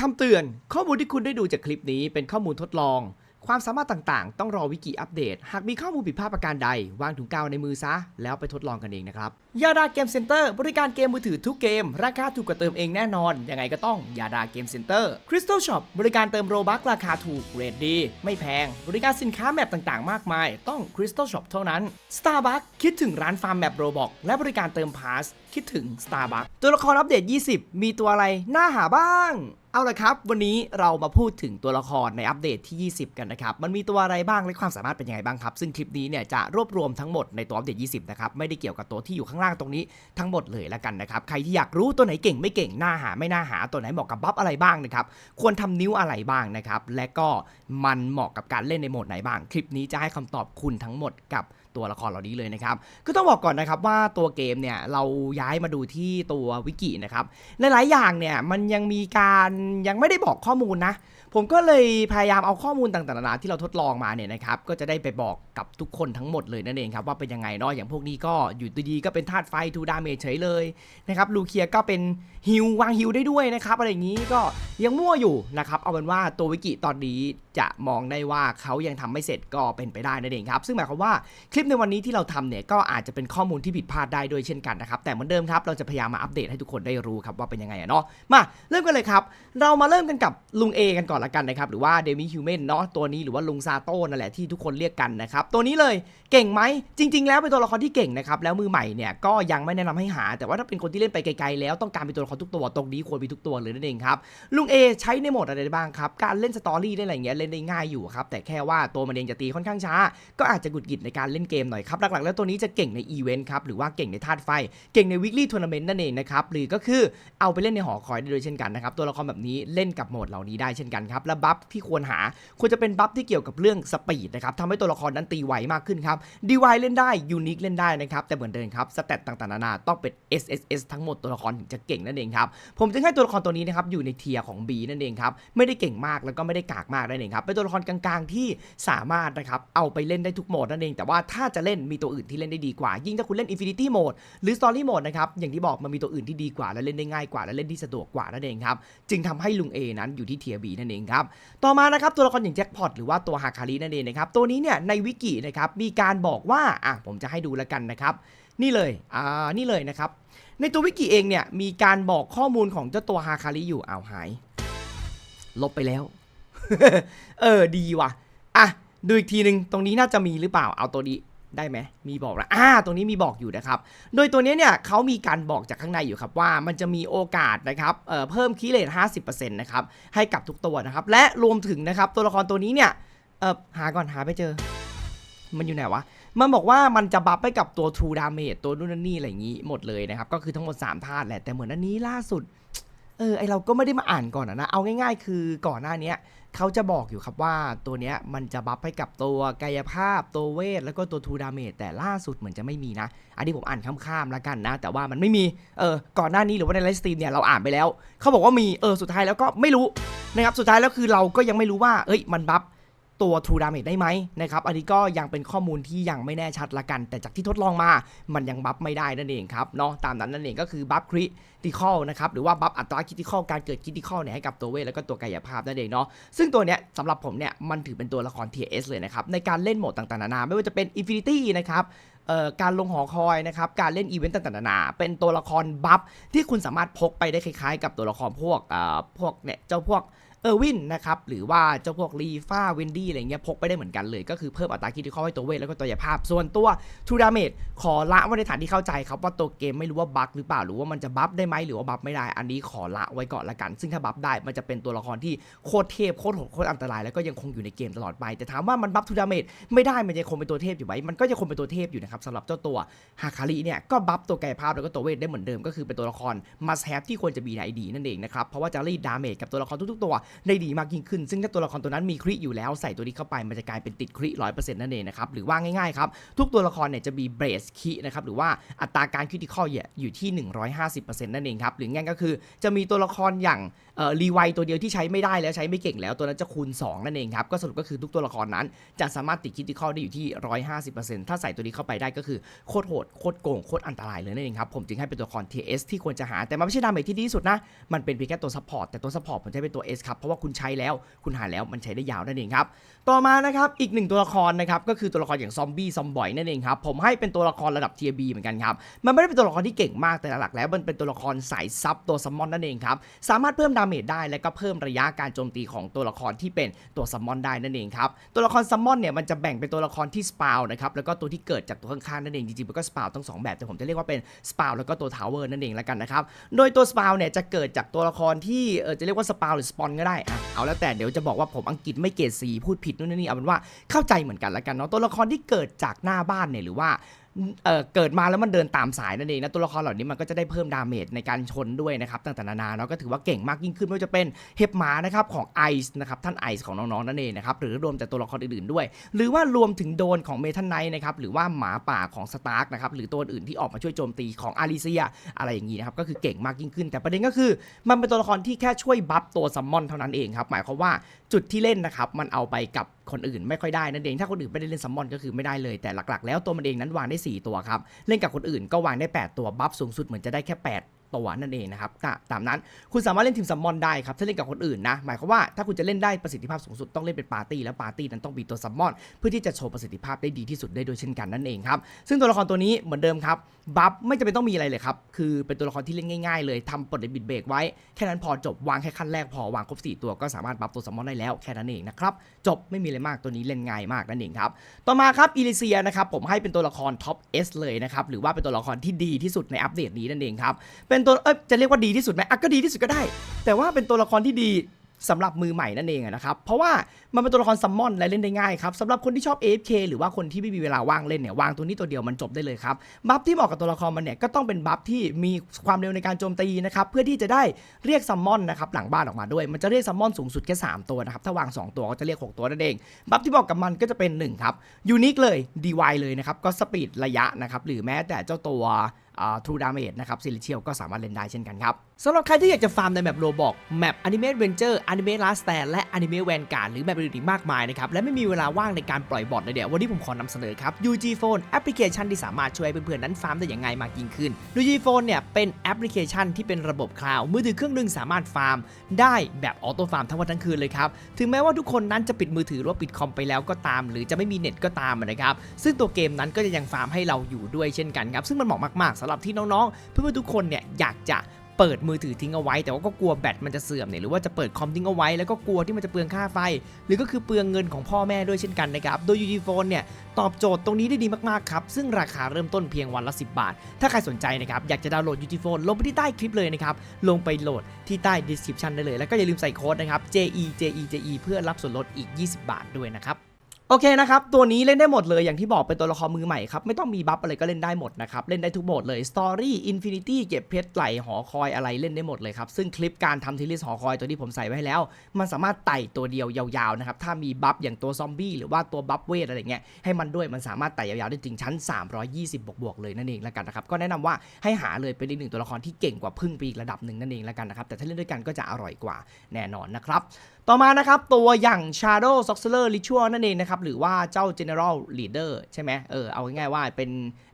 คำเตือน ข้อมูลที่คุณได้ดูจากคลิปนี้เป็นข้อมูลทดลอง ความสามารถต่างๆ ต้องรอวิกิอัปเดต หากมีข้อมูลผิดพลาดประการใด วางถุงกาวในมือซะ แล้วไปทดลองกันเองนะครับยาดาเกมเซ็นเตอร์บริการเกมมือถือทุกเกม ราคาถูกกว่าเติมเองแน่นอน ยังไงก็ต้องยาดาเกมเซ็นเตอร์คริสตัลช็อปบริการเติมโรบัคราคาถูกเรทดี ไม่แพง บริการสินค้าแมปต่างๆ มากมาย ต้องคริสตัลช็อปเท่านั้น Starbucks คิดถึงร้านฟาร์มแมปโรบอกและบริการเติมพาสคิดถึง Starbucks ตัวละครอัปเดต 20 มีตัวอะไรน่าหาบ้าง เอาละครับ วันนี้เรามาพูดถึงตัวละครในอัปเดตที่ 20 กันนะครับ มันมีตัวอะไรบ้างและความสามารถเป็นยังไงบ้างครับ ซึ่งคลิปนี้เนี่ยจะรวบรวมทั้งหมดในตัวอัปเดต 20 นะครับ ไม่ได้เกี่ยวกับตัวที่อยู่ข้างล่างตรงนี้ทั้งหมดเลยละกันนะครับ ใครที่อยากรู้ตัวไหนเก่งไม่เก่งหน่าหาไม่น่าหาตัวไหนเหมาะกับบัฟอะไรบ้างนะครับ ควรทำนิ้วอะไรบ้างนะครับ และก็มันเหมาะกับการเล่นในโหมดไหนบ้าง คลิปนี้จะให้คำตอบคุณทั้งหมดกับ ตัวละครเหล่านี้เลยนะครับก็ต้องบอกก่อนนะครับว่าตัวเกมเนี่ยเราย้ายมาดูที่ตัววิกินะครับหลายๆอย่างเนี่ยมันยังมีการยังไม่ได้บอกข้อมูลนะผมก็เลยพยายามเอาข้อมูลต่างๆนานาที่เราทดลองมาเนี่ยนะครับก็จะได้ไปบอกกับทุกคนทั้งหมดเลยนั่นเองครับว่าเป็นยังไงเนาะอย่างพวกนี้ก็อยู่ดีๆก็เป็นธาตุไฟทูดาเมจเฉยเลยนะครับลูเคียก็เป็นฮิววางฮิวได้ด้วยนะครับอะไรอย่างนี้ก็ยังมั่วอยู่นะครับเอาเป็นว่าตัววิกิตอนนี้จะมองได้ว่าเขายังทำไม่เสร็จก็เป็นไปได้นั่นเองครับซึ่งหมายความว่าคลิปในวันนี้ที่เราทำเนี่ยก็อาจจะเป็นข้อมูลที่ผิดพลาดได้ด้วยเช่นกันนะครับแต่เหมือนเดิมครับเราจะพยายามมาอัปเดตให้ทุกคนได้รู้ครับว่าเป็นยังไงเนาะมาเริ่มกันเลยครับ เรามาเริ่มกันกับลุง A กันก่อนละกันนะครับหรือว่าเดมิฮิวแมนเนาะตัวนี้หรือว่าลุงซาโต้นั่นแหละที่ทุกคนเรียกกันนะครับตัวนี้เลยเก่งไหมจริง ๆ แล้วเป็นตัวละครที่เก่งนะครับแล้วมือใหม่เนี่ยก็ยังไม่แนะนำให้หา แต่ว่าถ้าเป็นคนที่เล่นไปไกลๆแล้วต้องการเป็นตัวละครทุกตัวตรงนี้ควรมีทุกตัวเลยนั่นเองครับลุง A ใช้ในโหมดอะไรบ้างครับการเล่นสตอรี่ได้อะไรเงี้ยเล่นได้ง่ายอยู่ครับแต่แค่ว่าตัวมันเองจะตีค่อนข้างช้า ก็อาจจะหงุดหงิดในการเล่นเกมหน่อยครับหลักๆแล้วตัวนี้จะเก่งในอีเวนต์ครับหรือว่าเก่งในธาตุไฟ เก่งใน weekly tournament นั่นเองนะครับหรือก็คือเอาไปเล่นในหอคอยได้ด้วยเช่นกันนะครับตัวละครแบบนี้เล่นกับโหมดเหล่านี้ได้เช่นกันครับและบัฟที่ควรหาควรจะเป็นบัฟที่เกี่ยวกับเรื่องสปีดนะครับทำให้ตัวละครนั้นตีไวมากขึ้นครับดีไวเล่นได้ยูนิคเล่นได้นะครับแต่เหมือนเดิมครับสเตตต่างๆนานาต้องเป็น SSS ทั้งหมดตัวละครถึงจะเก่งนั่นเองครับผมจึงให้ตัวละครตัวนี้นะครับอยู่ในเทียร์ของ B นั่นเองครับไม่ได้เก่งมากแล้วก็ไม่ได้กากมากนั่นเองครับเป็นตัวละครกลางๆที่สามารถนะครับเอาไปเล่นได้ทุกโหมดนั่นเอง แต่ว่าถ้าจะเล่นมีตัวอื่นที่เล่นได้ดีกว่า ยิ่งถ้าคุณเล่น Infinity Mode หรือ Story Mode นะครับอย่างที่บอกมันมีตัวอื่นที่ดีกว่าและเล่นได้ง่ายกว่าและเล่นที่สะดวกกว่านั่นเองครับจึงทำให้ลุง A นั้นอยู่ที่เทียร์ B นั่นเองครับ ต่อมานะครับตัวละครอย่างแจ็คพอตหรือว่าตัวฮาคารินั่นเองนะครับ ตัวนี้เนี่ยในวิกินะครับมีการบอกว่าอะผมจะให้ดูแล้วกันนะครับ นี่เลยอ่านี่เลยนะครับ ในตัววิกิเองเนี่ยมีการบอกข้อมูลของเจ้าตัวฮาคาริอยู่อ้าวหาย ลบไปแล้ว เออดีว่ะอะดูอีกทีหนึ่งตรงนี้น่าจะมีหรือเปล่าเอาตัวนี้ ได้ไหมมีบอกแล้วอ่าตรงนี้มีบอกอยู่นะครับ โดยตัวนี้เนี่ยเขามีการบอกจากข้างในอยู่ครับว่ามันจะมีโอกาสนะครับเอ่อเพิ่มคีเลต50%นะครับให้กับทุกตัวนะครับ และรวมถึงนะครับตัวละครตัวนี้เนี่ยเออหาก่อนหาไปเจอ มันอยู่ไหนวะมันบอกว่ามันจะบัฟไปกับตัว True Damage ตัวนู่นนนนี่อะไรอย่างนี้หมดเลยนะครับ ก็คือทั้งหมด 3 ธาตุแหละ แต่เหมือนอันนี้ล่าสุด เออไอเราก็ไม่ได้มาอ่านก่อนอะนะเอาง่าย ๆ คือก่อนหน้าเนี้ยเขาจะบอกอยู่ครับว่าตัวเนี้ยมันจะบัฟให้กับตัวกายภาพตัวเวท แล้วก็ตัวทูดาเมจแต่ล่าสุดเหมือนจะไม่มีนะ อันนี้ผมอ่านข้ามๆแล้วกันนะ แต่ว่ามันไม่มีเออก่อนหน้านี้หรือว่าในไลฟ์สตรีมเนี่ยเราอ่านไปแล้วเขาบอกว่ามีเออสุดท้ายแล้วก็ไม่รู้นะครับสุดท้ายแล้วคือเราก็ยังไม่รู้ว่าเอ้ยมันบัฟ ตัว True Damage ได้ไหมนะครับ อันนี้ก็ยังเป็นข้อมูลที่ยังไม่แน่ชัดละกัน แต่จากที่ทดลองมา มันยังบัฟไม่ได้นั่นเองครับเนาะตามนั้นนั่นเองก็คือบัฟคริติคอลนะครับหรือว่าบัฟอัตราคริติคอลการเกิดคริติคอลเนี่ยให้กับตัวเวทแล้วก็ตัวกายภาพนั่นเองเนาะซึ่งตัวเนี้ยสำหรับผมเนี่ยมันถือเป็นตัวละคร TS เลยนะครับในการเล่นโหมดต่างๆนานาไม่ว่าจะเป็น Infinity นะครับเอ่อการลงหอคอยนะครับ การเล่นอีเวนต์ต่างๆนานาเป็นตัวละครบัฟที่คุณสามารถพกไปได้คล้ายๆ กับตัวละครพวกเอ่อพวกเนี่ยเจ้าพวก ออร์วินนะครับหรือว่าเจ้าพวกรีฟ้าเวนดี้อะไรเงี้ยพกไปได้เหมือนกันเลย ก็คือเพิ่มอัตราคิดที่เข้าให้ตัวเวทแล้วก็ตัวยาภาพ ส่วนตัวทูดาเมจขอละไว้ในฐานที่เข้าใจครับว่าตัวเกมไม่รู้ว่าบั๊กหรือเปล่าหรือว่ามันจะบัฟได้ไหมหรือว่าบัฟไม่ได้ อันนี้ขอละไว้ก่อนละกัน ซึ่งถ้าบัฟได้มันจะเป็นตัวละครที่โคตรเทพโคตรโหดโคตรอันตรายแล้วก็ยังคงอยู่ในเกมตลอดไป แต่ถามว่ามันบัฟทูดาเมจไม่ได้มันยังคงเป็นตัวเทพอยู่ไหมมันก็ยังคงเป็นตัวเทพอยู่นะครับสำหรับเจ้าตัวฮาคาริเนี่ยก็บัฟตัวกายภาพแล้วก็ตัวเวทได้เหมือนเดิมก็คือเป็นตัวละคร must have ที่ควรจะมีใน ID นั่นเองนะครับเพราะว่าจะรีดดาเมจกับตัวละครทุกๆตัวได้ดีมากยิ่งขึ้น ซึ่งถ้าตัวละครตัวนั้นมีคริอยู่แล้วใส่ตัวนี้เข้าไปมันจะกลายเป็นติดคริร้อยเปอร์เซ็นต์นั่นเองนะครับหรือว่าง่ายๆครับทุกตัวละครเนี่ยจะมีเบรสคีนะครับหรือว่าอัตราการคริติคอลอยู่ที่ 150%นั่นเองครับหรือง่ายก็คือจะมีตัวละครอย่าง รีไวตัวเดียวที่ใช้ไม่ได้แล้วใช้ไม่เก่งแล้วตัวนั้นจะคูณ 2 นั่นเองครับก็สรุปก็คือทุกตัวละครนั้น จะสามารถติดคริติคอลได้อยู่ที่ 150%ถ้าใส่ตัวนี้เข้าไปได้ก็คือโคตรโหดโคตรโกงโคตรอันตรายเลยนั่นเองครับผมจึงให้เป็นตัวละคร TS ที่ควรจะหาแต่มันไม่ใช่ดาเมจที่ดีที่สุดนะมันเป็นเพียงแค่ตัวซัพพอร์ตแต่ตัวซัพพอร์ตผมใช้เป็นตัว S ครับเพราะว่าคุณใช้แล้วคุณหาแล้วมันใช้ได้ยาวนั่นเองครับต่อมานะครับอีกหนึ่งตัวละครนะครับก็คือตัวละครอย่างซอมบี้ซอมบอยนั่นเองครับผมให้เป็นตัวละครระดับ Tier B เหมือนกันครับมันไม่ได้เป็นตัวละครที่เก่งมากแต่หลักแล้วมันเป็นตัวละครสายซับตัวซัมมอนนั่นเองครับสามารถเพิ่มดาเมจได้และก็เพิ่มระยะการโจมตีของตัวละครที่เป็นตัวซัมมอนได้นั่นเองครับตัวละครซัมมอนเนี่ยมันจะแบ่งเป็นตัวละครที่สปาวนะครับแล้วก็ตัวที่เกิดจากตัวข้างๆนั่นเองจริงๆมันก็สปาวทั้งสองแบบแต่ผมจะเรียกว่าเป็นสปาวแล้วก็ตัวทาวเวอร์นั่นเองแล้วกันนะครับโดยตัวสปาวเนี่ยจะเกิดจากตัวละครที่เออจะเรียกว่าสปาวหรือสปอนก็ได้อะเอาแล้วแต่เดี๋ยวจะบอกว่าผมอังกฤษไม่เกรดสีพูดผิดนู่นนี่เอาเป็นว่าเข้าใจเหมือนกันแล้วกันเนาะตัวละครที่เกิดจากหน้าบ้านเนี่ยหรือว่า เเกิดมาแล้วมันเดินตามสายนั่นเองนะตัวละครเหล่านี้มันก็จะได้เพิ่มดาเมจในการชนด้วยนะครับต่างๆนานาเนาะก็ถือว่าเก่งมากยิ่งขึ้นไม่ว่าจะเป็นเห็บหมานะครับของไอซ์นะครับท่านไอซ์ของน้องๆนั่นเองนะครับหรือรวมแต่ตัวละครอื่นๆด้วย หรือว่ารวมถึงโดนของเมทันไนท์นะครับหรือว่าหมาป่าของสตาร์กนะครับหรือตัวอื่นที่ออกมาช่วยโจมตีของอาริเซียอะไรอย่างนี้นะครับก็คือเก่งมากยิ่งขึ้น แต่ประเด็นก็คือ มันเป็นตัวละครที่แค่ช่วยบัฟตัวซัมมอนเท่านั้นเองครับหมายความว่าจุดที่เล่นนะครับมันเอาไปกับ คนอื่นไม่ค่อยได้นั่นเอง ถ้าคนอื่นไม่ได้เล่นซัมมอนก็คือไม่ได้เลย แต่หลักๆ แล้วตัวมันเองนั้นวางได้ 4 ตัวครับ เล่นกับคนอื่นก็วางได้ 8 ตัว บัฟสูงสุดเหมือนจะได้แค่ 8 ตัวนั่นเองนะครับตาตามนั้นคุณสามารถเล่นทีมซัมมอนได้ครับถ้าเล่นกับคนอื่นนะหมายความว่าถ้าคุณจะเล่นได้ประสิทธิภาพสูงสุดต้องเล่นเป็นปาร์ตี้แล้วปาร์ตี้นั้นต้องมีตัวซัมมอนเพื่อที่จะโชว์ประสิทธิภาพได้ดีที่สุดได้ด้วยเช่นกันนั่นเองครับซึ่งตัวละครตัวนี้เหมือนเดิมครับบัฟไม่จำเป็นต้องมีอะไรเลยครับคือเป็นตัวละครที่เล่นง่ายๆ เลยทำปลดบิดเบรกไว้แค่นั้นพอจบวางแค่ขั้นแรกพอวางครบ 4 ตัวก็สามารถบัฟตัวซัมมอนได้แล้วแค่นั้นเองนะครับจบไม่มีอะไรมากตัวนี้เล่นง่ายมากนั่นเองครับต่อมาครับอิลิเซียนะครับผมให้เป็นตัวละครท็อป S เลยนะครับหรือว่าเป็นตัวละครที่ดีที่สุดในอัปเดตนี้นั่นเองครับเป็นตัวเอ้ยจะเรียกว่าดีที่สุดไหมอะก็ดีที่สุดก็ได้ แต่ว่าเป็นตัวละครที่ดีสำหรับมือใหม่นั่นเองนะครับ เพราะว่ามันเป็นตัวละครซัมมอนและเล่นได้ง่ายครับสำหรับคนที่ชอบ AFK หรือว่าคนที่ไม่มีเวลาว่างเล่นเนี่ยวางตัวนี้ตัวเดียวมันจบได้เลยครับบัฟที่เหมาะกับตัวละครมันเนี่ยก็ต้องเป็นบัฟที่มีความเร็วในการโจมตีนะครับเพื่อที่จะได้เรียกซัมมอนนะครับหลังบ้านออกมาด้วย มันจะเรียกซัมมอนสูงสุดแค่3ตัวนะครับถ้าวางสองตัวก็จะเรียกหกตัวนั่นเองบัฟที่บอกกับมันก็จะเป็น1ครับยูนิคเลย DY เลยนะครับก็สปีดระยะนะครับหรือแม้แต่เจ้าตัว ทรูดาเมจนะครับซิลิเชียลก็สามารถเล่นได้เช่นกันครับสำหรับใครที่อยากจะฟาร์มในแมปโรบอกแมปอนิเมะเวนเจอร์อนิเมะลาสแตนและอนิเมะแวนการ์ดหรือแมปอื่นอีกมากมายนะครับและไม่มีเวลาว่างในการปล่อยบอทเลยเดี๋ยววันนี้ผมขอนำเสนอครับ UG Phone แอปพลิเคชันที่สามารถช่วยเพื่อนๆนั้นฟาร์มได้อย่างไงมากยิ่งขึ้น UG Phone เนี่ยเป็นแอปพลิเคชันที่เป็นระบบคลาวด์มือถือเครื่องหนึงสามารถฟาร์มได้แบบออโต้ฟาร์มทั้งวันทั้งคืนเลยครับถึงแม้ว่าทุกคนนั้นจะปิดมือถือหรือว่าปิดคอมไปแล้วก็ตาม หรือจะไม่มีเน็ตก็ตามนะครับซึ่งตัวเกมนั้นก็จะยังฟาร์มให้เราอยู่ด้วยเช่นกันครับซึ่งมันเหมาะมากๆสำหรับที่น้องๆ เพื่อนๆทุกคนเนี่ยอยากจะเปิดมือถือทิ้งเอาไว้ แต่ว่าก็กลัวแบตมันจะเสื่อมเนี่ยหรือว่าจะเปิดคอมทิ้งเอาไว้แล้วก็กลัวที่มันจะเปลืองค่าไฟ หรือก็คือเปลืองเงินของพ่อแม่ด้วยเช่นกันนะครับโดย UG Phone เนี่ยตอบโจทย์ตรงนี้ได้ดีมากๆครับ ซึ่งราคาเริ่มต้นเพียงวันละ 10 บาท ถ้าใครสนใจนะครับ อยากจะดาวน์โหลด UG Phone ลงไปที่ใต้คลิปเลยนะครับ ลงไปโหลดที่ใต้ description ได้เลย แล้วก็อย่าลืมใส่โค้ดนะครับ JE JE JE เพื่อรับส่วนลดอีก 20 บาทด้วยนะครับ โอเคนะครับ ตัวนี้เล่นได้หมดเลยอย่างที่บอกเป็นตัวละครมือใหม่ครับ ไม่ต้องมีบัฟอะไรก็เล่นได้หมดนะครับ เล่นได้ทุกโหมดเลย Story Infinity เก็บเพชรไหลหอคอยอะไรเล่นได้หมดเลยครับ ซึ่งคลิปการทำทีลิสหอคอยตัวที่ผมใส่ไว้ให้แล้ว มันสามารถไต่ตัวเดียวยาวๆนะครับ ถ้ามีบัฟอย่างตัวซอมบี้หรือว่าตัวบัฟเวทอะไรเงี้ยให้มันด้วยมันสามารถไต่ยาวๆได้จริงชั้น 320 บวกๆเลยนั่นเองแล้วกันนะครับก็แนะนำว่าให้หาเลยเป็นอีกหนึ่งตัวละครที่เก่งกว่าพึ่งปีกระดับหนึ่งนั่นเองแล้วกันนะครับแต่ถ้าเล่นด้วยกันก็จะอร่อยกว่าแน่นอนนะครับ ต่อมานะครับ ตัวอย่าง Shadow Sorcerer Ritual นั่นเองนะครับ หรือว่าเจ้า General Leader ใช่ไหมเออเอาง่ายๆว่าเป็น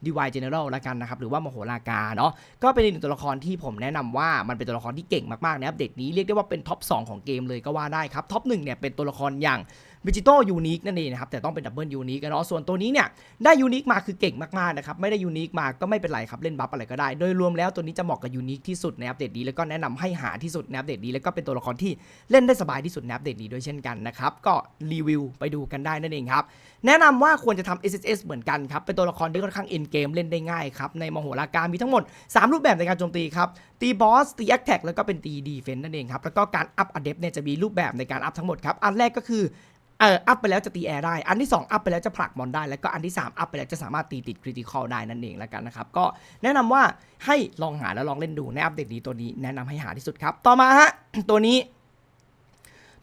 Divine General ละกันนะครับ หรือว่ามโหฬากาเนาะก็เป็นอีกหนึ่งตัวละครที่ผมแนะนำว่ามันเป็นตัวละครที่เก่งมากๆในอัปเดตนี้เรียกได้ว่าเป็นท็อป 2 ของเกมเลยก็ว่าได้ครับท็อป1เนี่ยเป็นตัวละครอย่าง ดิจิตอลยูนิคนั่นเองนะครับแต่ต้องเป็นดับเบิลยูนิคเนาะส่วนตัวนี้เนี่ยได้ยูนิคมาคือเก่งมากๆนะครับไม่ได้ยูนิคมาก็ไม่เป็นไรครับเล่นบัฟอะไรก็ได้ โดยรวมแล้วตัวนี้จะเหมาะกับยูนิคที่สุดในอัปเดตนี้แล้วก็แนะนำให้หาที่สุดในอัปเดตนี้แล้วก็เป็นตัวละครที่เล่นได้สบายที่สุดในอัปเดตนี้ด้วยเช่นกันนะครับก็รีวิวไปดูกันได้นั่นเองครับแนะนำว่าควรจะทำ SSS เหมือนกันครับเป็นตัวละครที่ค่อนข้างเอ็นเกมเล่นได้ง่ายครับในมโหราการมีทั้งหมด 3 รูปแบบในการโจมตีครับตีบอสตีแอคแท็กแล้วก็เป็นตีดีเฟนต์นั่นเองครับแล้วก็การอัพอเดฟเนี่ยจะมีรูปแบบในการอัพทั้งหมดครับอันแรกก็คือ เอออัพไปแล้วจะตีแอร์ได้ อันที่ 2 อัพไปแล้วจะผลักมอนได้ แล้วก็อันที่ 3 อัพไปแล้วจะสามารถตีติดคริติคอลได้นั่นเองแล้วกันนะครับ ก็แนะนำว่าให้ลองหาแล้วลองเล่นดูในอัปเดตนี้ตัวนี้แนะนำให้หาที่สุดครับ ต่อมาฮะ ตัวนี้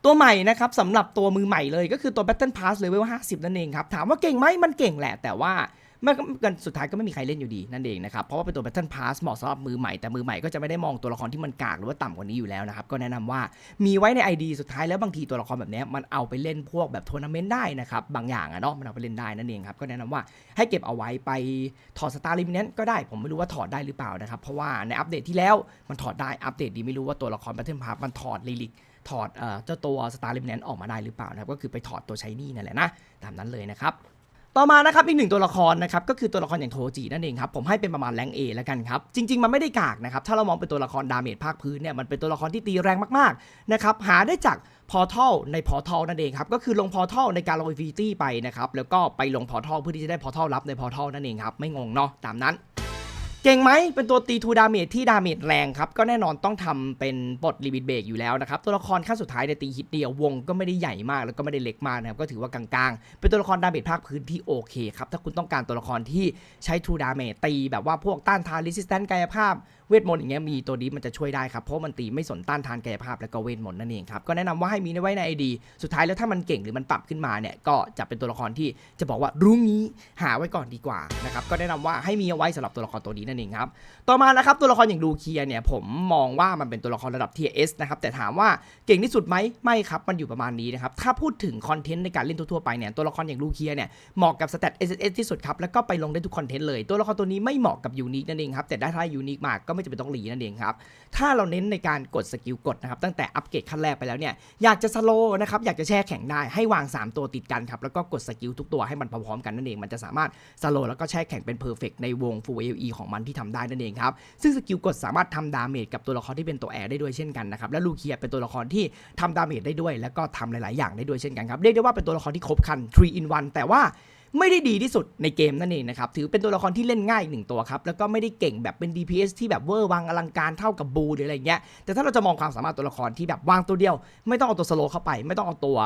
ตัวใหม่นะครับสำหรับตัวมือใหม่เลยก็คือตัว Battle Pass Level 50 นั่นเองครับ ถามว่าเก่งไหมมันเก่งแหละแต่ว่า มันกันสุดท้ายก็ไม่มีใครเล่นอยู่ดีนั่นเองนะครับ เพราะว่าเป็นตัว Battle Pass เหมาะสำหรับมือใหม่แต่มือใหม่ก็จะไม่ได้มองตัวละครที่มันกากหรือว่าต่ำกว่านี้อยู่แล้วนะครับ ก็แนะนำว่ามีไว้ใน ID สุดท้ายแล้วบางทีตัวละครแบบนี้มันเอาไปเล่นพวกแบบทัวร์นาเมนต์ได้นะครับบางอย่างอะเนาะมันเอาไปเล่นได้นั่นเองครับก็แนะนำว่าให้เก็บเอาไว้ไปถอดสตาร์ลิมเน้นก็ได้ผมไม่รู้ว่าถอดได้หรือเปล่านะครับเพราะว่าในอัปเดตที่แล้วมันถอดได้อัปเดตดีไม่รู้ว่าตัวละคร Battle Pass มันถอดลิลิกถอดเอ่อเจ้าตัว Star r e m n a n t ออกมาได้หรือเปล่านะครับก็คือไปถอดตัวใช้นี่นั่นแหละนะตามนั้นเลยนะครับ ต่อมานะครับอีกหนึ่งตัวละครนะครับก็คือตัวละครอย่างโทจินั่นเองครับผมให้เป็นประมาณแรงเอแล้วกันครับจริง ๆ มันไม่ได้กากนะครับถ้าเรามองเป็นตัวละครดาเมจภาคพื้นเนี่ยมันเป็นตัวละครที่ตีแรงมากๆนะครับหาได้จากพอทัลในพอทัลนั่นเองครับก็คือลงพอทัลในการลงอินฟินิตี้ไปนะครับแล้วก็ไปลงพอทัลเพื่อที่จะได้พอทัลรับในพอทัลนั่นเองครับไม่งงเนาะตามนั้น เก่งไหมเป็นตัวตีทูดาเมจที่ดาเมจแรงครับ ก็แน่นอนต้องทำเป็นปลดลิมิตเบรกอยู่แล้วนะครับ ตัวละครขั้นสุดท้ายในตีฮิตเดียววงก็ไม่ได้ใหญ่มากแล้วก็ไม่ได้เล็กมากนะครับ ก็ถือว่ากลางๆ เป็นตัวละครดาเมจภาคพื้นที่โอเคครับ ถ้าคุณต้องการตัวละครที่ใช้ทูดาเมจตีแบบว่าพวกต้านทานรีสิสแตนต์กายภาพ เวทมนต์อย่างเงี้ยมีตัวนี้มันจะช่วยได้ครับเพราะมันตีไม่สนต้านทานกายภาพและก็เวทมนต์นั่นเองครับก็แนะนำว่าให้มีไว้ในไอดีสุดท้ายแล้วถ้ามันเก่งหรือมันปรับขึ้นมาเนี่ยก็จะเป็นตัวละครที่จะบอกว่ารู้งี้หาไว้ก่อนดีกว่านะครับก็แนะนำว่าให้มีเอาไว้สำหรับตัวละครตัวนี้นั่นเองครับต่อมานะครับตัวละครอย่างลูเคียเนี่ยผมมองว่ามันเป็นตัวละครระดับ T.S นะครับแต่ถามว่าเก่งที่สุดไหมไม่ครับมันอยู่ประมาณนี้นะครับถ้าพูดถึงคอนเทนต์ในการเล่นทั่วๆไปเนี่ยตัวละครอย่างลูเคียเนี่ยเหมาะกับสเตต SSS ที่สุดครับแล้วก็ไปลงได้ทุกคอนเทนต์เลย ตัวละครตัวนี้ไม่เหมาะกับยูนิคนั่นเองครับแต่ถ้ายูนิคมากก็ไม่จำเป็นต้องหลีนั่นเองครับ ถ้าเราเน้นในการกดสกิลกดนะครับ ตั้งแต่อัปเกรดขั้นแรกไปแล้วเนี่ย อยากจะสโลนะครับ อยากจะแช่แข็งได้ให้วาง 3 ตัวติดกันครับ แล้วก็กดสกิลทุกตัวให้มันพร้อมๆกันนั่นเอง มันจะสามารถสโลแล้วก็แช่แข็งเป็นเพอร์เฟกในวง Full AOE ของมันที่ทำได้นั่นเองครับ ซึ่งสกิลกดสามารถทำดาเมจกับตัวละครที่เป็นตัวแอร์ได้ด้วยเช่นกันนะครับ และลูเคียเป็นตัวละครที่ทำดาเมจได้ด้วย แล้วก็ทำหลาย ๆ อย่างได้ด้วยเช่นกันครับ เรียกได้ว่าเป็นตัวละครที่ครบคัน3 in 1แต่ว่า ไม่ได้ดีที่สุดในเกมนั่นเองนะครับถือเป็นตัวละครที่เล่นง่ายอีกหนึ่งตัวครับแล้วก็ไม่ได้เก่งแบบเป็น DPS ที่แบบเวอร์วังอลังการเท่ากับบูหรืออะไรเงี้ยแต่ถ้าเราจะมองความสามารถตัวละครที่แบบวางตัวเดียว ไม่ต้องเอาตัวสโลเข้าไป ไม่ต้องเอาตัว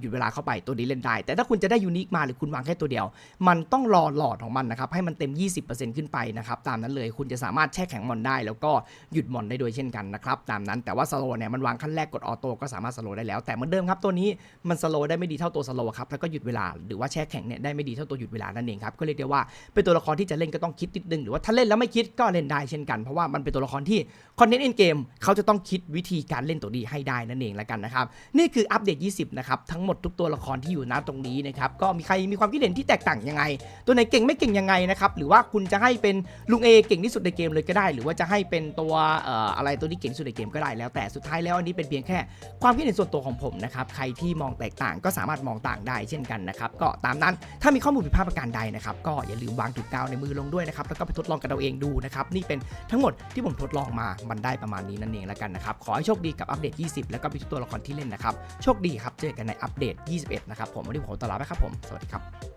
หยุดเวลาเข้าไปตัวนี้เล่นได้ แต่ถ้าคุณจะได้ยูนิคมาหรือคุณวางแค่ตัวเดียว มันต้องรอหลอดของมันนะครับให้มันเต็ม 20%ขึ้นไปนะครับตามนั้นเลยคุณจะสามารถแช่แข็งมอนได้ แล้วก็หยุดมอนได้ด้วยเช่นกันนะครับตามนั้นแต่ว่าสโลเนี่ยมันวางขั้นแรกกดออโต้ก็สามารถสโลได้แล้วแต่เหมือนเดิมครับตัวนี้มันสโลได้ไม่ดีเท่าตัวสโลครับแล้วก็หยุดเวลาหรือว่าแช่แข็งเนี่ยได้ไม่ดีเท่าตัวหยุดเวลานั่นเองครับก็เรียกได้ว่าเป็นตัวละครที่จะเล่นก็ต้องคิดนิดนึงหรือว่าถ้าเล่นแล้วไม่คิดก็เล่นได้เช่นกันเพราะว่ามันเป็นตัวละครที่คอนเทนต์เอ็นเกมเขาจะต้องคิดวิธีการเล่นตัวนี้ให้ได้นั่นเองแล้วกันนะครับนี่คืออัปเดต 20 นะครับทั้งหมดทุกตัวละครที่อยู่ณตรงนี้นะครับก็มีใครมีความคิดเห็นที่แตกต่างยังไง ตัวไหนเก่งไม่เก่งยังไงนะครับหรือว่าคุณจะให้เป็นลุงเอเก่งที่สุดในเกมเลยก็ได้ หรือว่าจะให้เป็นตัวอออะไรตัวที่เก่งที่สุดในเกมก็ได้แล้ว แต่สุดท้ายแล้วอันนี้เป็นเพียงแค่ความคิดเห็นส่วนตัวของผมนะครับใครที่มองแตกต่างก็สามารถมองต่างได้เช่นกันนะครับก็ตามนั้นถ้ามีมีข้อมูลผิดพลาดประการใดนะครับก็อย่าลืมวางถุงกาวในมือลงด้วยนะครับแล้วก็ไปทดลองกันเราเองดูนะครับนี่เป็นทั้งหมดที่ผมทดลองมามันได้ประมาณนี้นั่นเองแล้วกันนะครับขอให้โชคดีกับอัปเดต 20 แล้วก็มีทุกตัวละครที่เล่นนะครับโชคดีครับเจอกันในอัปเดต 21 นะครับผมวันนี้ผมขอตลาไปครับผมสวัสดีครับ